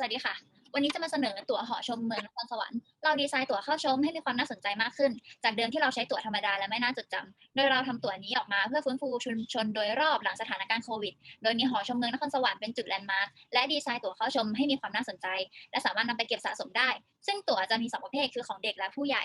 สวัสดีค่ะ วันนี้จะมาเสนอตั๋วหอชมเมืองนครสวรรค์ เราดีไซน์ตั๋วเข้าชมให้มีความน่าสนใจมากขึ้น จากเดิมที่เราใช้ตั๋วธรรมดาและไม่น่าจดจำโดยเราทำตั๋วนี้ออกมาเพื่อฟื้นฟูชุมชนโดยรอบหลังสถานการณ์โควิด โดยมีหอชมเมืองนครสวรรค์เป็นจุดแลนด์มาร์ค และดีไซน์ตั๋วเข้าชมให้มีความน่าสนใจ และสามารถนำไปเก็บสะสมได้ ซึ่งตั๋วจะมีสองประเภทคือของเด็กและผู้ใหญ่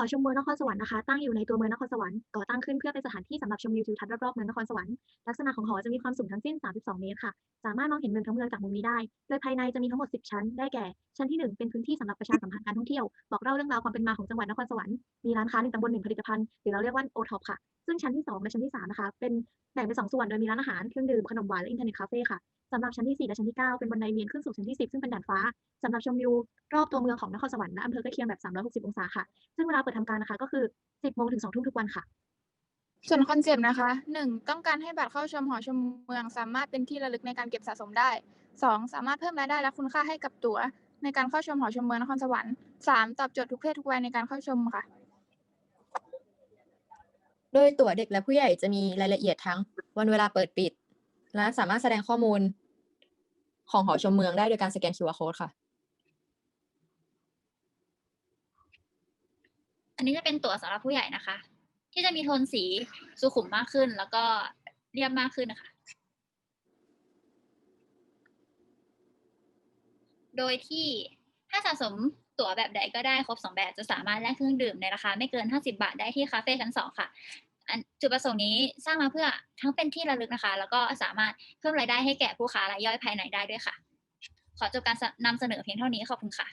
อชมเมืองนครสวรรค์นะคะ ตั้งอยู่ในตัวเมืองนครสวรรค์ ก่อตั้งขึ้นเพื่อเป็นสถานที่สำหรับชมวิวทิวทัศน์รอบๆเมืองนครสวรรค์ ลักษณะของหอจะมีความสูงทั้งสิ้น 32 เมตรค่ะ สามารถมองเห็นเมืองทั้งเมืองจากมุมนี้ได้ โดยภายในจะมีทั้งหมด 10 ชั้น ได้แก่ ชั้นที่ 1 เป็นพื้นที่สำหรับประชาสัมพันธ์การท่องเที่ยว บอกเล่าเรื่องราวความเป็นมาของจังหวัดนครสวรรค์ มีร้านค้าหนึ่งตำบลหนึ่งผลิตภัณฑ์ หรือเราเรียกว่าโอท็อปค่ะ ซึ่งชั้นที่ 2 และชั้นที่3นะคะ เป็นแบ่งเป็นสองส่วน โดยมีร้านอาหาร เครื่องดื่ม ขนมหวาน และอินเทอร์เน็ตคาเฟ่ค่ะ สำหรับชั้นที่ 4 และชั้นที่ 9 เป็นบันไดเวียนขึ้นสู่ชั้นที่ 10 ซึ่งเป็นด่านฟ้าสำหรับชมวิวรอบตัวเมืองของนครสวรรค์และอำเภอใกล้เคียงแบบ 360 องศาค่ะ ซึ่งเวลาเปิดทำการนะคะก็คือ 10โมงถึง2ทุ่มทุกวันค่ะ ส่วนคอนเซปต์นะคะหนึ่งต้องการให้บัตรเข้าชมหอชมเมือง สามารถเป็นที่ระลึกในการเก็บสะสมได้สองสามารถเพิ่มรายได้และคุณค่าให้กับตั๋ว ในการเข้าชมหอชมเมืองนครสวรรค์สามตอบโจทย์ทุกเพศทุกวัยในการเข้าชมค่ะ โดยตั๋วเด็กและผู้ใหญ่จะมีรายละเอียดทั้งวันเวลาเปิดปิด และสามารถแสดงข้อมูลของหอชมเมืองได้โดยการสแกน QR code ค่ะ อันนี้จะเป็นตั๋วสำหรับผู้ใหญ่นะคะ ที่จะมีโทนสีสุขุมมากขึ้น แล้วก็เรียบมากขึ้นนะคะ โดยที่ถ้าสะสมตั๋วแบบใดก็ได้ครบสองแบบจะสามารถแลกเครื่องดื่มในราคาไม่เกิน 50 บาทได้ที่คาเฟ่ชั้นสองค่ะ จุดประสงค์นี้สร้างมาเพื่อทั้งเป็นที่ระลึกนะคะ แล้วก็สามารถเพิ่มรายได้ให้แก่ผู้ค้ารายย่อยภายในได้ด้วยค่ะ ขอจบการนำเสนอเพียงเท่านี้ขอบคุณค่ะ